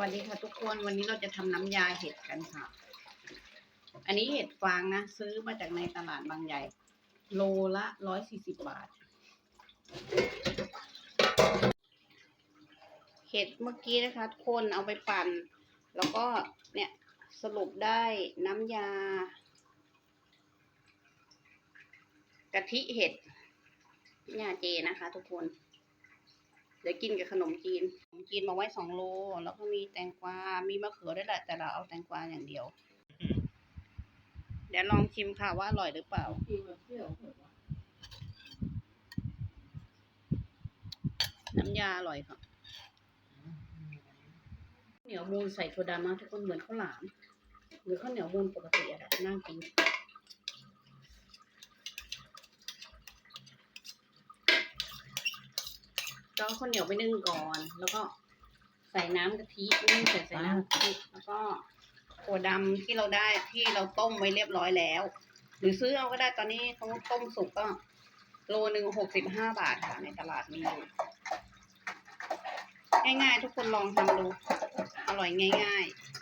วัสดีค่ะทุกคนวันนี้เราจะทำน้ำยาเห็ดกันค่ะ อันนี้เห็ดฟางนะ ซื้อมาจากในตลาดบางใหญ่ โลละร้อยสี่สิบบาท เห็ดเมื่อกี้นะคะทุกคนเอาไปปั่น แล้วก็เนี่ยสรุปได้น้ำยากะทิเห็ดยาเจนะคะทุกคน เดี๋ยวกินกับขนมจีนขนมจีนมาไว้สองโล แล้วก็มีแตงกวา มีมะเขือด้วยแหละ แต่เราเอาแตงกวาอย่างเดียว เดี๋ยวลองชิมค่ะว่าอร่อยหรือเปล่า น้ำยาอร่อยค่ะ เหนียวมูนใส่ถั่วดำนะทุกคนเหมือนข้าวหลาม หรือข้าวเหนียวมูนปกติอะแบบน่ากิน ก็เอาข้าวเหนียวไปนึ่งก่อน แล้วก็ใส่น้ำกะทินึ่งเสร็จใส่น้ำกะทิแล้วก็ถั่วดำที่เราได้ที่เราต้มไว้เรียบร้อยแล้ว หรือซื้อเอาก็ได้ตอนนี้เขาต้มสุกก็โลหนึ่งหกสิบห้าบาทค่ะในตลาดมีอยู่ง่ายๆ ทุกคนลองทำดู อร่อยง่าย ๆ